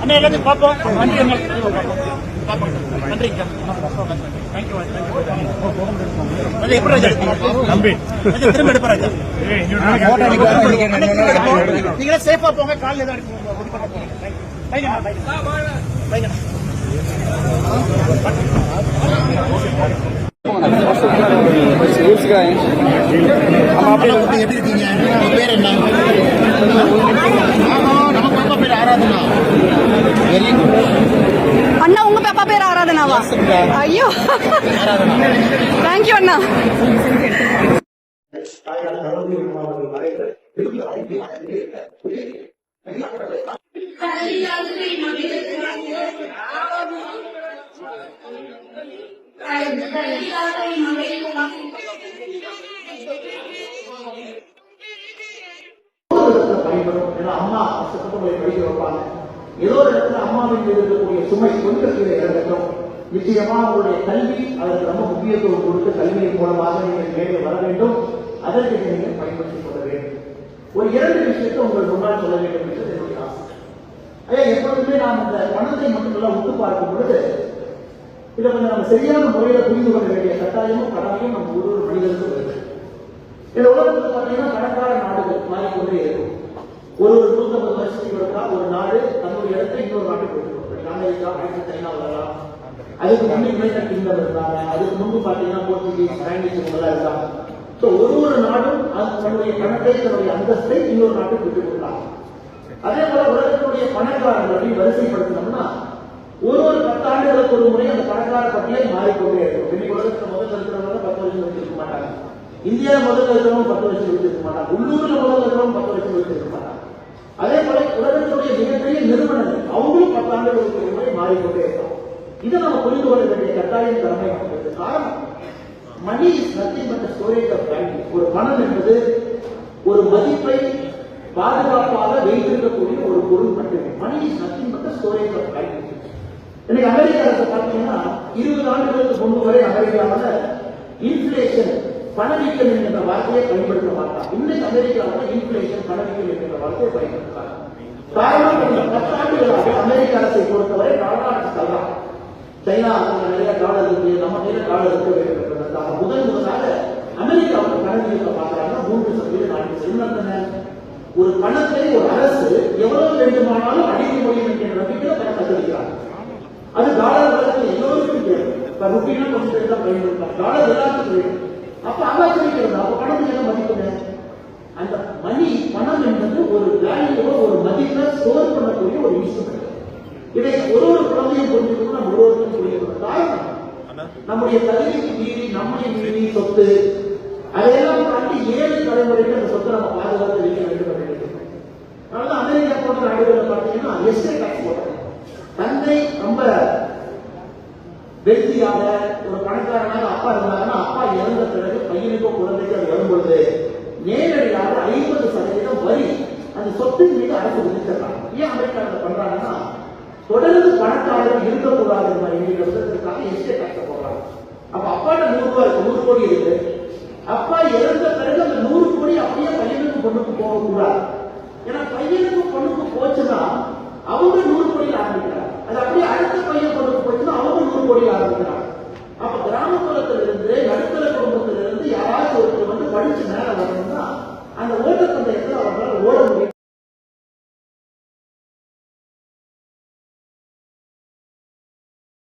அண்ணா எல்லாத்தையும் பார்ப்போம். நீங்களே சேஃபா போங்க காலையில் தான் எப்படி இருக்கீங்க பேர் என்ன நமக்கு பேர் ஆராதனா வெரி குட் பாப்பா பேர் ஆராதனாவா ஐயோ தேங்க்யூ அண்ணா அம்மா கஷ்டப்பட்டு படிக்க வைப்பாங்க ஏதோ ஒரு இடத்துல அம்மாவின் இருக்கக்கூடிய சுமை கொஞ்சம் கீழே இறங்கட்டும். நிச்சயமா உங்களுடைய கல்வி அதற்கு ரொம்ப முக்கியத்துவம் கொடுத்து கல்வியின் மூலமாக நீங்கள் மேலே வர வேண்டும். அதற்கு நீங்கள் பயன்படுத்திக் கொள்ள வேண்டும். ஒரு இரண்டு விஷயத்தை உங்கள் முன்னால் சொல்ல வேண்டும் என்று என்னுடைய ஆசை. ஐயா எப்பொழுதுமே நாம் இந்த பணத்தை மட்டுமெல்லாம் உத்து பார்க்கும் பொழுது இதை கொஞ்சம் நம்ம சரியான முறையில புரிந்து கொள்ள வேண்டிய கட்டாயமும் கடமையும் நம்ம ஒரு ஒரு மனிதனுக்கு வருது. இந்த உலகத்தில் பார்த்தீங்கன்னா பணக்கார நாடுகள் மாறிக்கொண்டே இருக்கும். ஒரு ஒரு நூத்தம்பது வருஷத்துக்கு ஒருக்கா ஒரு நாடு தன்னுடைய இடத்தை இன்னொரு நாட்டுக்கு கொடுக்கும் அமெரிக்கா அடுத்து சைனா வரலாம். அதுக்கு முன்னே யுனைடெட் கிங்டம் இருந்தாங்க. அதுக்கு முன்பு பார்த்தீங்கன்னா போர்ச்சுகீஸ் ஸ்பானிஷ் இவங்கெல்லாம் இருக்காங்க ஸோ ஒரு ஒரு நாடும் அது தன்னுடைய பணத்தை தன்னுடைய அந்தஸ்தை இன்னொரு நாட்டுக்கு விட்டு கொடுத்தாங்க அதே போல உலகத்தினுடைய பணக்காரர்கள் வரிசைப்படுத்தினோம்னா ஒரு ஒரு பத்தாண்டுகளுக்கு ஒரு முறை அந்த பணக்கார பட்டியல் மாறிக்கொண்டே இருக்கும். இன்னைக்கு உலகத்துல முதல்ல இருக்கிறவங்க பத்து வருஷம் வச்சிருக்க மாட்டாங்க. இந்தியா முதல்ல இருக்கிறவங்க பத்து வருஷம் வச்சிருக்க மாட்டாங்க. உள்ளூர்ல முதல்ல இருக்கிறவங்க பத்து வருஷம் வச்சிருக்க மாட்டாங்க. மிகப்பெரிய நிறுவனங்கள் அவங்களும் பத்தாண்டுகளுக்கு ஒரு முறை மாறிக்கொண்டே இருக்கும் இதை நம்ம புரிந்து கொள்ள வேண்டிய கட்டாயம் திறமை காரணம். Money is nothing but storage of value ஒரு பணம் என்பது ஒரு மதிப்பை பாதுகாப்பாக வைத்திருக்கக்கூடிய ஒரு பொருள் மட்டுமே. Money is nothing but storage of value இன்னைக்கு அமெரிக்க அரசு பார்த்தீங்கன்னா இருபது ஆண்டுகளுக்கு முன்பு வரை அமெரிக்காவில் இன்ஃபிளேஷன் பணவீக்கம் என்கின்ற வார்த்தையை பயன்படுத்த மாட்டாங்க. இன்னைக்கு அமெரிக்காவில் இன்ஃபிளேஷன் பணவீக்கம் என்கின்ற வார்த்தையை பயன்படுத்துறாங்க. பத்தாண்டுகளாக அமெரிக்க அரசை பொறுத்தவரை டாலர் தள்ளலாம் சைனா நிறைய டாலர் இருக்கு நம்ம கையில டாலர் இருக்க முதல் முதலாக அமெரிக்காவுக்கு பணவீக்கத்தை பார்க்கறாங்க மூன்று சதவீதம் நான்கு சதவீதம் ஒரு பணத்தை ஒரு அரசு எவ்வளவு வேண்டுமானாலும் அடிக்க முடியும் என்கிற நம்பிக்கையில பணத்தை அது டாலர் வழக்கு எல்லோருக்கும் தேவை இப்ப ருப்பினா கொஞ்சம் பேர் தான் பயன்படுத்தாங்க டாலர் எல்லாத்துக்கும் வேணும் அப்ப அவாச்சரிக்கிறது அப்ப பணத்துக்கு என்ன? மதிப்புங்க அந்த மணி பணம் இதை ஒரு ஒரு குழந்தையும் புரிஞ்சுக்கணும் நம்ம ஒரு ஒருத்தரும் புரிஞ்சுக்கணும். காரணம் நம்முடைய தகுதிக்கு மீறி நம்முடைய மீறி சொத்து அதையெல்லாம் தாண்டி ஏழு தலைமுறைக்கு அந்த சொத்தை நம்ம பாதுகாத்து வைக்க வேண்டும் அதனால அமெரிக்கா போன்ற நாடுகளில் பார்த்தீங்கன்னா எஸ்டேட் டாக்ஸ் போடுறாங்க. தந்தை ரொம்ப வெற்றியாக ஒரு பணக்காரனாக அப்பா இருந்தாங்கன்னா அப்பா இறந்த பிறகு பையனுக்கோ குழந்தைக்கோ அது வரும் பொழுது நேரடியாக ஐம்பது சதவீதம் வரி அந்த சொத்தின் மீது அரசு விதிக்கிறாங்க ஏன் அமெரிக்காவில் பண்றாங்கன்னா தொடர்ந்து பணக்காரர்கள் இருக்கக்கூடாது என்ற என்கிற விதத்திற்காக எஸ்டேட் டாக்ஸ் போடுறாங்க. அப்ப அப்பாட்ட நூறு ரூபாய் நூறு கோடி இருக்கு. அப்பா இறந்த பிறகு அந்த நூறு கோடி அப்படியே பையனுக்கு பொண்ணுக்கு போகக்கூடாது. ஏன்னா பையனுக்கு பொண்ணுக்கு போச்சுன்னா அவங்க நூறு கோடியில் ஆரம்பிக்கிறாங்க. அது அப்படியே அடுத்த